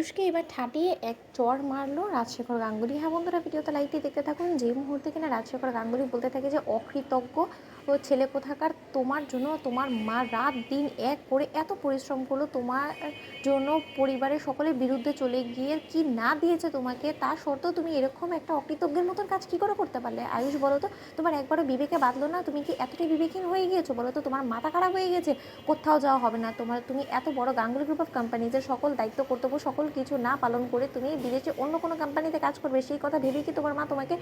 আয়ুষকে এবার ঠাটিয়ে এক চর মারলো রাজশেখর গাঙ্গুলি। হ্যাঁ বন্ধুরা, ভিডিওতে লাইকটি দেখতে থাকুন। যে মুহূর্তে কিনা রাজশেখর গাঙ্গুলি বলতে থাকে যে অকৃতজ্ঞ ও ছেলে কোথাকার, তোমার জন্য তোমার মা রাত দিন এক করে এত পরিশ্রম করল, তোমার জন্য পরিবারের সকলের বিরুদ্ধে চলে গিয়ে কি না দিয়েছে তোমাকে? তা সত্ত্বেও তুমি এরকম একটা অকৃতজ্ঞের মতন কাজ কী করে করতে পারলে? আয়ুষ, বলো তো, তোমার একবারও বিবেকে বাঁধলো না? তুমি কি এতটাই বিবেকহীন হয়ে গিয়েছো? বলো তো, তোমার মাথা খারাপ হয়ে গেছে কোথাও যাওয়া হবে না। তোমার, তুমি এত বড় গাঙ্গুলি গ্রুপ অফ কোম্পানিজের সকল দায়িত্ব, কর্তব্য সকল কিছু না পালন করে তুমি বিদেশে অন্য কোনো কোম্পানিতে কাজ করবে, সেই কথা ভেবেই কি তোমার মা তোমাকে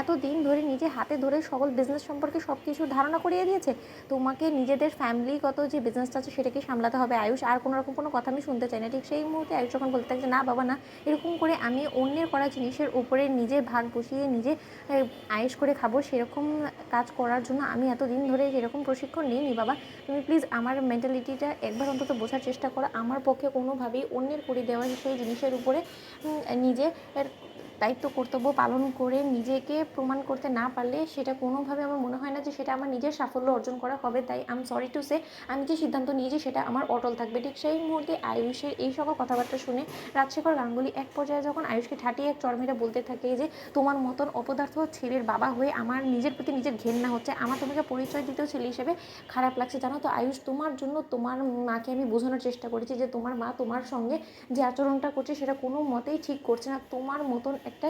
এত দিন ধরে নিজে হাতে ধরে সকল বিজনেস সম্পর্কে সব কিছু ধারণা করিয়ে দিয়েছে? তোমাকে নিজেদের ফ্যামিলিগত যে বিজনেসটা আছে সেটাকে সামলাতে হবে। আয়ুষ, আর কোনো রকম কোনো কথা আমি শুনতে চাই না। ঠিক সেই মুহূর্তে আয়ুষ যখন বলতে থাকে না বাবা, না। এরকম করে আমি অন্যের করা জিনিসের উপরে নিজে ভাগ বসিয়ে নিজে আয়েশ করে খাব, সেরকম কাজ করার জন্য আমি এতদিন ধরে সেরকম প্রশিক্ষণ নিইনি বাবা, তুমি প্লিজ আমার মেন্টালিটিটা একবার অন্তত বোঝার চেষ্টা করো। আমার পক্ষে কোনোভাবেই অন্যের করে দেওয়া সেই জিনিসের উপরে নিজে দায়িত্ব, কর্তব্য পালন করে নিজেকে প্রমাণ করতে না পারলে সেটা কোনোভাবে আমার মনে হয় না যে সেটা আমার নিজের সাফল্য অর্জন করা হবে। তাই আম সরি টু সে আমি যে সিদ্ধান্ত নিয়েছি সেটা আমার অটল থাকবে। ঠিক সেই মুহূর্তে আয়ুষের এই সকল কথাবার্তা শুনে রাজশেখর গাঙ্গুলি এক পর্যায়ে যখন আয়ুষকে ঠাটিয়ে এক চরমেরা বলতে থাকে যে, তোমার মতন অপদার্থ ছেলের বাবা হয়ে আমার নিজের প্রতি নিজের ঘেন্না হচ্ছে, আমার তোমাকে পরিচয় দিতেও ছেলে হিসেবে খারাপ লাগছে। জানো তো, আয়ুষ তোমার জন্য তোমার মাকে আমি বোঝানোর চেষ্টা করেছি যে তোমার মা তোমার সঙ্গে যে আচরণটা করছে সেটা কোনো মতেই ঠিক করছে না। তোমার মতন একটা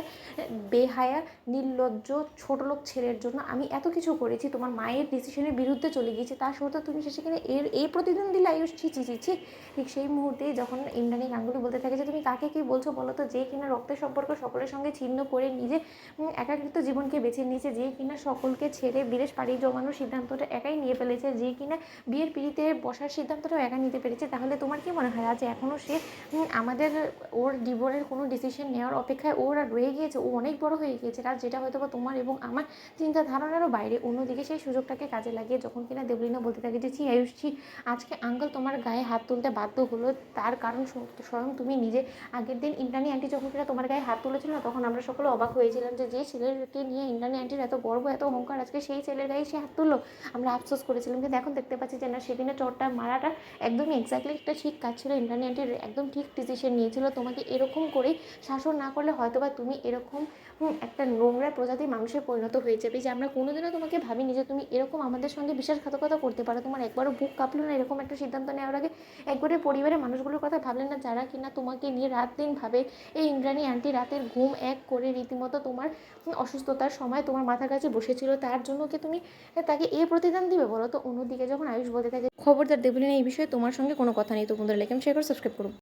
বেহায়া, নির্লজ্জ ছোটলোক ছেলের জন্য আমি এত কিছু করেছি, তোমার মায়ের ডিসিশনের বিরুদ্ধে চলে গিয়েছি, তা সত্ত্বেও তুমি সেখানে এর এই প্রতিদিন দিলে আয়ুষ ছি ছি ছি ছি। ঠিক সেই মুহূর্তে যখন ইন্দ্রাণী গাঙ্গুলি বলতে থাকে যে, তুমি কাকে কী বলছো বলো তো? যে কিনা রক্তের সম্পর্ক সকলের সঙ্গে ছিন্ন করে নিজে একাকৃত জীবনকে বেছে নিয়েছে, যে কিনা সকলকে ছেড়ে বিদেশ পাড়ি জমানোর সিদ্ধান্তটা একাই নিয়ে ফেলেছে, যে কিনা বিয়ের পিড়িতে বসার সিদ্ধান্তটাও একা নিতে পেরেছে। তাহলে তোমার কি মনে হয়, আজ এখনও সে আমাদের ওর জীবনের কোনো ডিসিশন নেওয়ার অপেক্ষায় ওর আর রয়ে গিয়েছে, ও অনেক বড় হয়ে গিয়েছে। রাজ যেটা হয়তো বা তোমার এবং আমার চিন্তা ধারণারও বাইরে। অন্যদিকে সেই সুযোগটাকে কাজে লাগিয়ে যখন কিনা দেবলিনা বলতে থাকে যে, ছি, আয়ুষ, ছি, আজকে আঙ্কেল তোমার গায়ে হাত তুলতে বাধ্য হলো। তার কারণ স্বয়ং তুমি নিজে। আগের দিন ইন্দ্রাণী আন্টি যখন কিনা তোমার গায়ে হাত তুলেছিল না তখন আমরা সকলে অবাক হয়েছিলাম যে যে ছেলেকে নিয়ে ইন্দ্রাণী আন্টির এত গর্ব, এত অহংকার, আজকে সেই ছেলের গায়ে সে হাত তুললো। আমরা আফসোস করেছিলাম কিন্তু এখন দেখতে পাচ্ছি যে না সেদিনে চোরটা, মারাটা একদমই এক্স্যাক্টলি একটা ঠিক কাজ ছিল। ইন্দ্রাণী আন্টির একদম ঠিক ডিসিশন নিয়েছিল, তোমাকে এরকম করে শাসন না করলে হয়তো বা তুমি এরকম একটা নোংরা প্রজাতির মানুষে পরিণত হয়ে যাবে যে আমরা কোনোদিনও তোমাকে ভাবিনি যে তুমি এরকম আমাদের সঙ্গে বিশ্বাসঘাতকতা করতে পারো। তোমার একবারও বুক কাঁপলো না এরকম একটা সিদ্ধান্ত নেওয়ার আগে? একবারে পরিবারের মানুষগুলোর কথা ভাবলেন না যারা কিনা তোমাকে নিয়ে রাত দিন ভাবে? এই ইন্দ্রাণী আন্টি রাতের ঘুম এক করে রীতিমতো তোমার অসুস্থতার সময় তোমার মাথার কাছে বসেছিল। তার জন্য কি তুমি তাকে এ প্রতিদান দিবে বলো তো? অন্যদিকে যখন আয়ুষ বলতে থাকে, খবরদার দেবলিনা, এই বিষয়ে তোমার সঙ্গে কোনো কথা নেই। তো বন্ধুরা লেখেন শেয়ার করে সাবস্ক্রাইব করুন।